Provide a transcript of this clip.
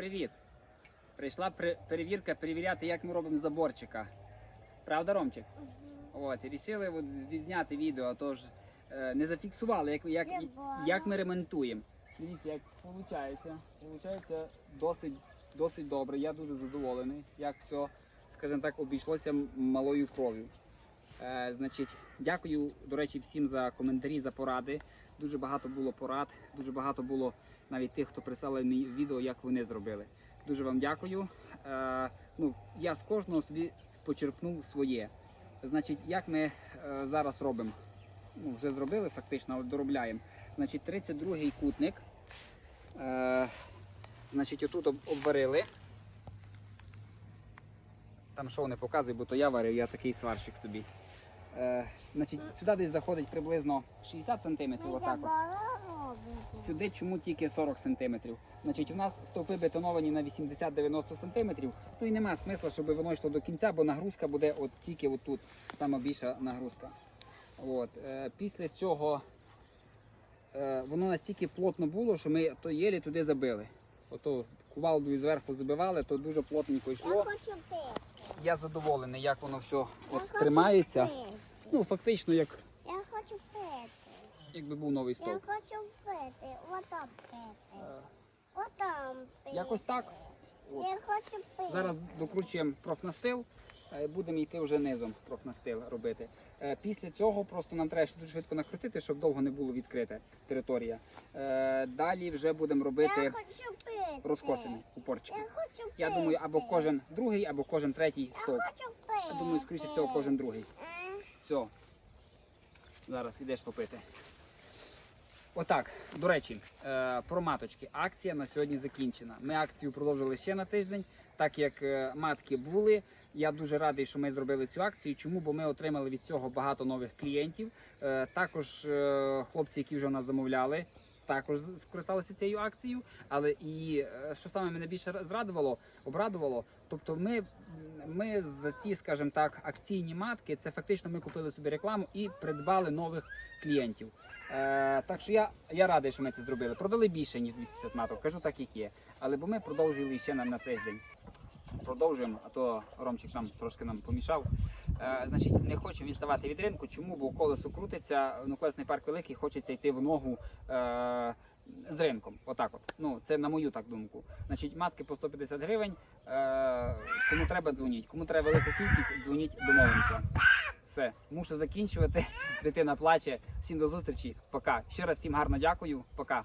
Привіт! Прийшла при- перевірка перевіряти, як ми робимо заборчика. Правда, Ромчик? От, і вирішили відзняти відео, тож е, не зафіксували, як, як, як ми ремонтуємо. Дивіться, як виходить. Виходить досить, досить добре. Я дуже задоволений, як все, скажімо так, обійшлося малою кров'ю. Е, значить, дякую, до речі, всім за коментарі, за поради. Дуже багато було порад, дуже багато було навіть тих, хто прислали мені відео, як вони зробили. Дуже вам дякую. Е, ну, я з кожного собі почерпнув своє. Значить, як ми е, зараз робимо? Ну, вже зробили фактично, але доробляємо. Значить, 32-й кутник. Е, значить, отут обварили. Там що не показує, бо то я варив, я такий сварщик собі. Е, значить, сюди десь заходить приблизно 60 см. Отак от. Сюди чому тільки 40 см? Значить, у нас стовпи бетоновані на 80-90 см. Ну і немає смисла, щоб воно йшло до кінця, бо нагрузка буде от тільки отут, сама більша нагрузка. От. Е, після цього е, воно настільки плотно було, що ми то єлі туди забили. Ото кувалдою зверху забивали, то дуже плотненько Я йшло. Я задоволений, як воно все от, тримається. Ну, фактично, як, Я хочу пити. якби був новий Я стовп. хочу пити. Отам пити. Е, Отам пити. Якось так. От. Я хочу пити. Зараз докручуємо профнастил, е, будемо йти вже низом профнастил робити. Е, Після цього просто нам треба ще дуже швидко накрутити, щоб довго не було відкрита територія. Е, Далі вже будемо Я робити хочу пити. розкосені упорчики. Я хочу пити. Я думаю, або кожен другий, або кожен третій Я стовп. хочу пити. Я думаю, скоріше всього, кожен другий. Е, Все. Зараз йдеш попити. Отак, до речі, е, про маточки. Акція на сьогодні закінчена. Ми акцію продовжили ще на тиждень, так як е, матки були. Я дуже радий, що ми зробили цю акцію. Чому? Бо ми отримали від цього багато нових клієнтів. Е, також хлопці, які вже в нас замовляли, також скористалися цією акцією. Але і е, що саме мене більше зрадувало, обрадувало, тобто ми, ми за ці, скажімо так, акційні матки, це фактично ми купили собі рекламу і придбали нових клієнтів. Е, так що я, я радий, що ми це зробили. Продали більше, ніж 250 маток, кажу так, як є. Але бо ми продовжували ще на, на тиждень. Продовжуємо, а то Ромчик нам трошки нам помішав. Е, значить, не хочу відставати від ринку. Чому? Бо колесо крутиться, ну, колесний парк великий, хочеться йти в ногу. Е, з ринком, отак от. Ну, це на мою так думку. Значить, матки по 150 гривень. Е, кому треба, дзвоніть. Кому треба велику кількість, дзвоніть, домовимося. Все, мушу закінчувати. Дитина плаче. Всім до зустрічі. Пока. Ще раз всім гарно дякую. Пока.